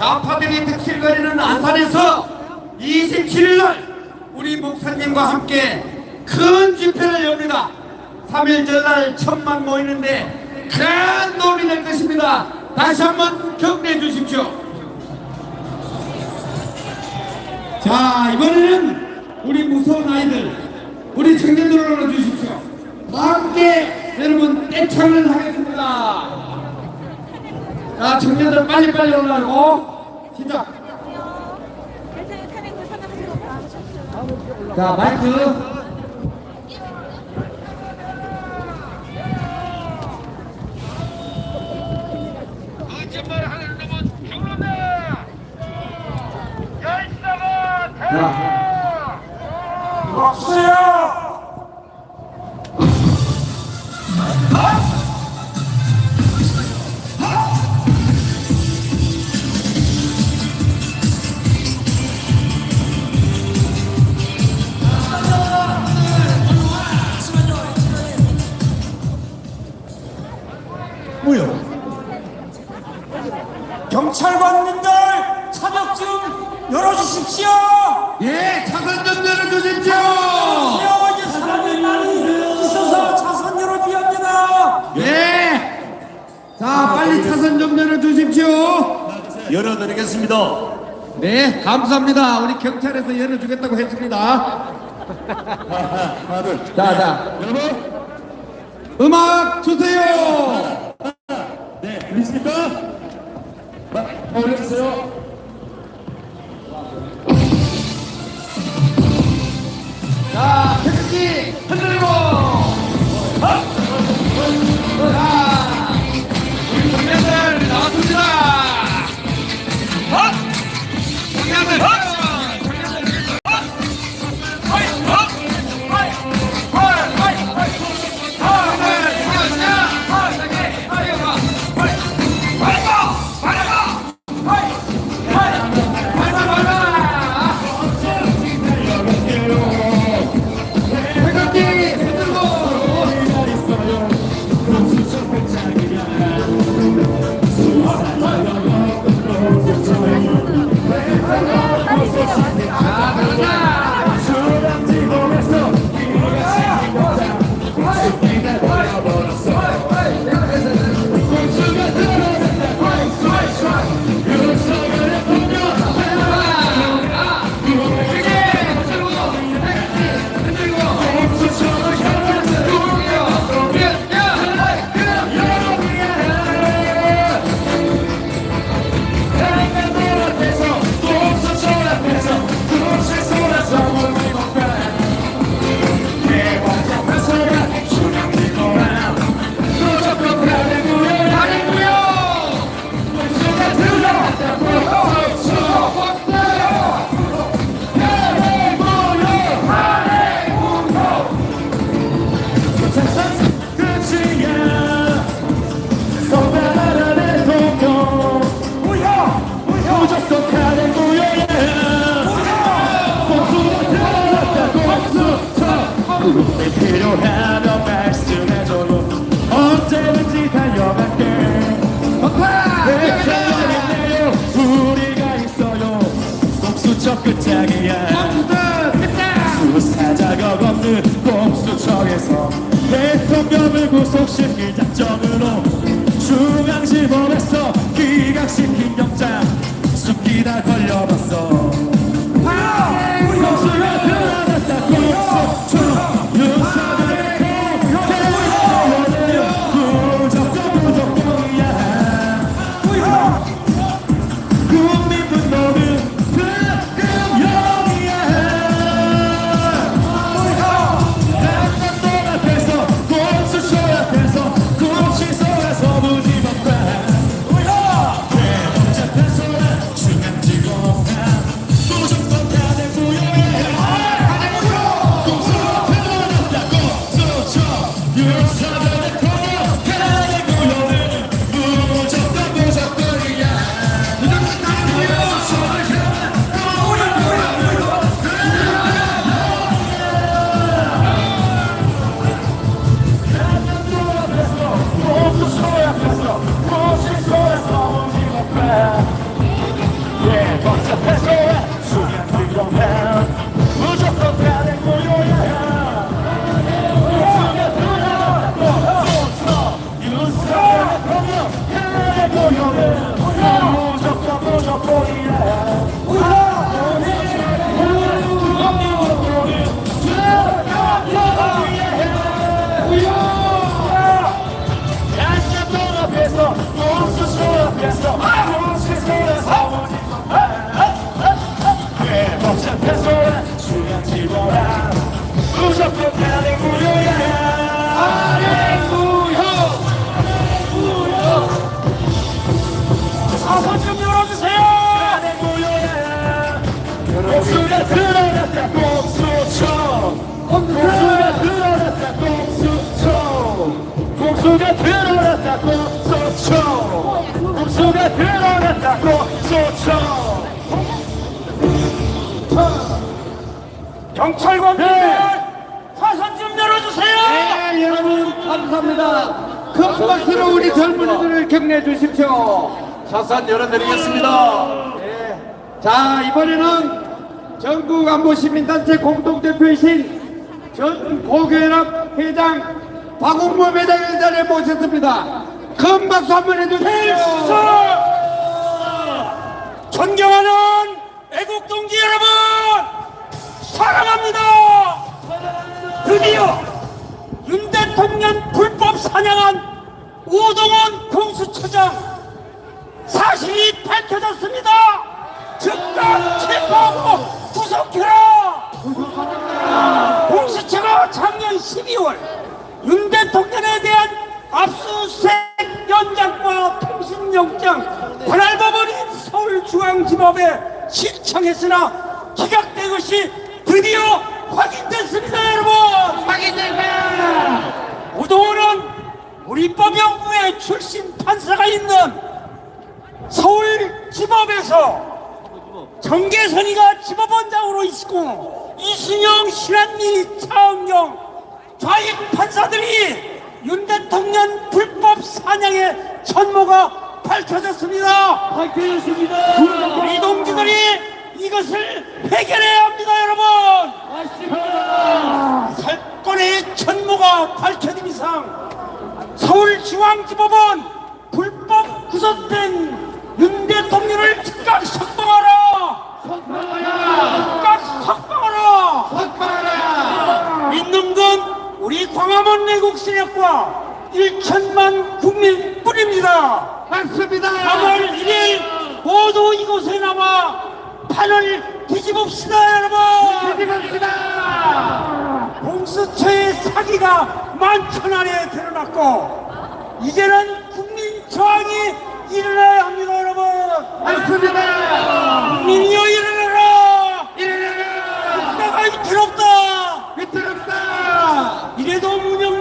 좌파들이 득실거리는 안산에서 27일날 우리 목사님과 함께 큰 집회를 엽니다. 3일 전날 천만 모이는데 큰 도움이 될 것입니다. 다시 한번 격려해 주십시오. 자 이번에는 우리 무서운 아이들 우리 청년들을 올려주십시오. 다 함께 여러분 떼창을 하겠습니다. 자 청년들 빨리빨리 시작. 생각하시고 나오셨죠. 자 마이크! 열사가 자. 박수야! 열어주십시오. 예 차선 좀 열어주십시오. 사람이 많이 있어서 차선. 예. 자 빨리 차선 좀 열어주십시오. 열어드리겠습니다. 네 감사합니다. 우리 경찰에서 열어주겠다고 했습니다. 하나 둘. 자자 여러분, 음악 주세요. 네 들리십니까? 마, 올려주세요. 자 태극기 흔들고. 공수처에서 대통령을 구속시킬 작정으로 중앙지법에서 기각시킨 영장 숙기다 걸려봤어 목소리가 드러났다 공수처 목소리가 드러났다 공수처 목소리가 드러났다 공수처 목소리가 드러났다 공수처 경찰관들 사선 좀 열어주세요. 네, 여러분 감사합니다. 큰 박수로 우리 젊은이들을 격려해 주십시오. 사산 열어드리겠습니다. 네. 자 이번에는 전국 안보 시민단체 공동대표이신 전 고교연합 회장 박웅모 회장의 자리에 모셨습니다. 큰 박수 한 번 해주세요. 존경하는 애국 동지 여러분 사랑합니다. 드디어 윤 대통령 불법 사냥한 오동원 공수처장 사실이 밝혀졌습니다. 즉각 체포하고 구속해라. 공수처가 작년 12월 윤 대통령에 대한 압수수색 연장과 통신영장 관할법원인 서울중앙지법에 신청했으나 기각된 것이 드디어 확인됐습니다 여러분 확인됐다 오동호는 우리 법연구회 출신 판사가 있는 서울지법에서 정계선이가 지법원장으로 있고 이순영, 신한미, 차은경 좌익 판사들이 윤 대통령 불법 사냥의 전모가 밝혀졌습니다. 밝혀졌습니다. 우리 동지들이 이것을 해결해야 합니다, 여러분. 맞습니다. 사건의 전모가 밝혀진 이상 서울중앙지법은 불법 구속된 윤 대통령을 즉각 석방하라! 즉각 석방하라! 석방하라! 있는 건 우리 광화문 내국 세력과 1천만 국민 뿐입니다. 맞습니다. 3월 1일 모두 이곳에 나와 판을 뒤집읍시다 여러분! 뒤집읍시다! 공수처의 사기가 만천하에 드러났고 이제는 국민 저항이 일어나야 합니다 여러분! 맞습니다. do mundo